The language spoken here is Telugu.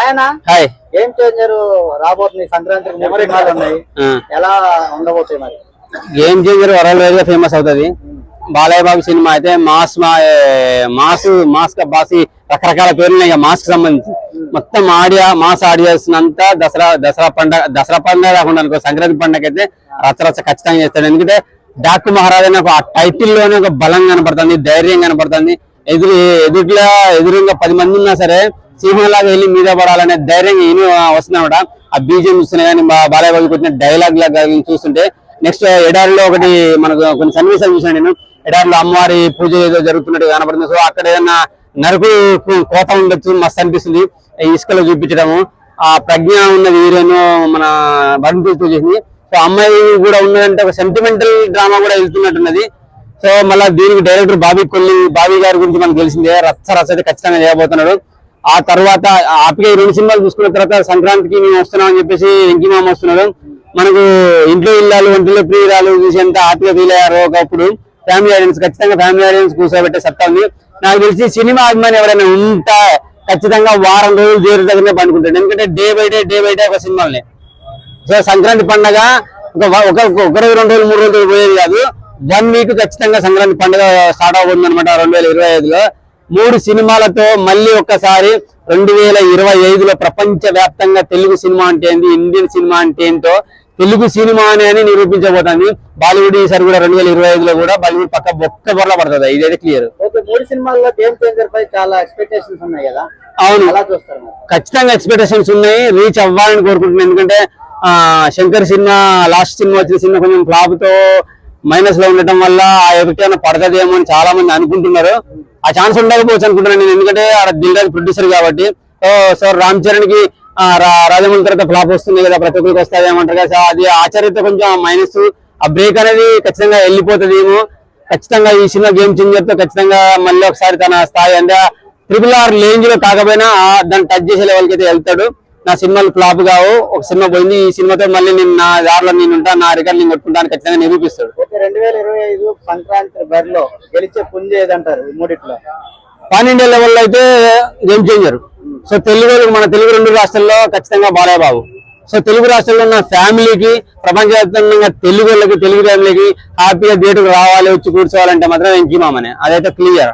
ఆయన. హాయ్. ఏం చేంజర్ రాబోతుంది సంక్రాంతికి మూడు సినిమాలు ఉన్నాయి ఎలా ఉండబోతాయి మరి? గేమ్ చేంజర్ వరల్డ్ వైడ్గా ఫేమస్ అవుతుంది బాలయ్య బాబు సినిమా అయితే మాస్ మాస్ మాస్ కా బాసి రకరకాల పేర్లు ఉన్నాయి. మాస్కి సంబంధించి మొత్తం ఆడియా మాస్ ఆడియన్స్ అంతా దసరా దసరా పండగ దసరా పండగ కాకుండా అనుకో సంక్రాంతి పండగ అయితే రచ్చరచ్చ ఖచ్చితంగా చేస్తాడు. ఎందుకంటే డాకు మహారాజ్ అనే ఒక టైటిల్లోనే ఒక బలం కనపడుతుంది ధైర్యం కనపడుతుంది. ఎదురు ఎదురుగా ఎదురుగా పది మంది ఉన్నా సరే సింహంలాగా వెళ్ళి మీద పడాలనే ధైర్యం ఈయన వస్తున్నాడు ఆ బీజం చూస్తున్నా కానీ బాలయ్య బాబు కొట్టిన డైలాగ్ లాగా చూస్తుంటే నెక్స్ట్ ఎడారిలో ఒకటి మనకు కొన్ని సన్నివేశాలు చూసాను నేను. ఎడారిలో అమ్మవారి పూజ ఏదో జరుగుతున్నట్టు కనపడుతుంది. సో అక్కడ ఏదైనా నరుకు కోత ఉండొచ్చు మస్తు అనిపిస్తుంది. ఇసుకలో చూపించడము. ఆ ప్రజ్ఞ ఉన్నది హీరోయిన్ మన వరుణ్ పూజ చేసింది. సో అమ్మాయి కూడా ఉన్నదంటే ఒక సెంటిమెంటల్ డ్రామా కూడా వెళ్తున్నట్టున్నది. సో మళ్ళీ దీనికి డైరెక్టర్ బాబీ కొల్లి బాబీ గారి గురించి మనకు తెలిసిందే. రచ్చ రచ్చ అయితే ఖచ్చితంగా చేయబోతున్నాడు. ఆ తర్వాత ఆపిక రెండు సినిమాలు చూసుకున్న తర్వాత సంక్రాంతికి మేము వస్తున్నాం అని చెప్పేసి వెంకీ మామ వస్తున్నాడు మనకు ఇంట్లో ఇల్లాలు ఒంటిలో ప్రియురాలు చూసేంత ఆపిక ఫీల్ అయ్యారు ఒకప్పుడు ఫ్యామిలీ ఆడియన్స్ ఖచ్చితంగా ఫ్యామిలీ ఆడియన్స్ కూర్చోబెట్టే సత్తా ఉంది. నాకు తెలిసి సినిమా అభిమాని ఎవరైనా ఉంటా ఖచ్చితంగా వారం రోజులు చేరు దగ్గరనే పండుకుంటాడు. ఎందుకంటే day by day day by day ఒక సినిమాలనే. సో సంక్రాంతి పండగ ఒక ఒక రోజు రెండు రోజులు మూడు రోజులు పోయేది కాదు. వన్ వీక్ ఖచ్చితంగా సంక్రాంతి పండుగ స్టార్ట్ అవుతుంది అనమాట రెండు వేల ఇరవై ఐదులో. మూడు సినిమాలతో మళ్ళీ ఒక్కసారి రెండు వేల ఇరవై ఐదులో ప్రపంచ వ్యాప్తంగా తెలుగు సినిమా అంటే ఏంది? ఇండియన్ సినిమా అంటే ఏంటో తెలుగు సినిమా అని నిరూపించబోతుంది. బాలీవుడ్ ఈసారి కూడా రెండు వేల ఇరవై ఐదులో కూడా బాలీవుడ్ పక్క ఒక్క బొర్ల పడుతుంది. ఇదైతే క్లియర్ ఓకే మూడు సినిమాల్లో గేమ్ చేంజర్ పై చాలా ఎక్స్పెక్టేషన్స్ ఉన్నాయి కదా? అవును. ఖచ్చితంగా ఎక్స్పెక్టేషన్స్ ఉన్నాయి. రీచ్ అవ్వాలని కోరుకుంటున్నాను. ఎందుకంటే ఆ శంకర్ సినిమా లాస్ట్ సినిమా వచ్చిన సినిమా కొంచెం ఫ్లాప్తో మైనస్లో ఉండటం వల్ల ఆ ఎఫెక్ట్ ఏమైనా పడతదేమో అని చాలా మంది అనుకుంటున్నారు. ఆ ఛాన్స్ ఉండకపోవచ్చు అనుకుంటున్నాను నేను. ఎందుకంటే ఆడ దిల్రాజ్ ప్రొడ్యూసర్ కాబట్టి. సో రామ్ చరణ్కి రాజమౌళి తర్వాత ఫ్లాప్ వస్తుంది కదా ప్రతి ఒక్కరికి వస్తుంది ఏమంటారు కదా. అది ఆచార్యతో కొంచెం మైనస్ ఆ బ్రేక్ అనేది ఖచ్చితంగా వెళ్ళిపోతుందేమో. ఖచ్చితంగా ఈ సినిమా గేమ్ చేంజర్తో ఖచ్చితంగా మళ్ళీ ఒకసారి తన స్థాయి అంటే ట్రిపుల్ ఆర్ రేంజ్లో కాకపోయినా దాన్ని టచ్ చేసే లెవెల్కి అయితే వెళ్తాడు. నా సినిమాలు ఫ్లాప్ కావు. ఒక సినిమా పోయింది ఈ సినిమాతో మళ్ళీ నేను నా దారిలో నేను ఉంటా నా రికార్డ్ నేను కొట్టుకుంటాను ఖచ్చితంగా నిరూపిస్తాడు. రెండు వేల ఇరవై ఐదు సంక్రాంతి బరిలో గెలిచే పుంజి ఏదంటారు మూడిట్లో? పాన్ ఇండియా లెవెల్లో అయితే గేమ్ చేంజర్ సో తెలుగు మన తెలుగు రెండు రాష్ట్రాల్లో ఖచ్చితంగా బాలయ్య బాబు. సో తెలుగు రాష్ట్రాల్లో ఉన్న ఫ్యామిలీకి ప్రపంచవ్యాప్తంగా తెలుగు వాళ్ళకి తెలుగు ఫ్యామిలీకి హ్యాపీగా థియేటర్కి రావాలి వచ్చి కూర్చోవాలంటే మాత్రం మామనే. అదైతే క్లియర్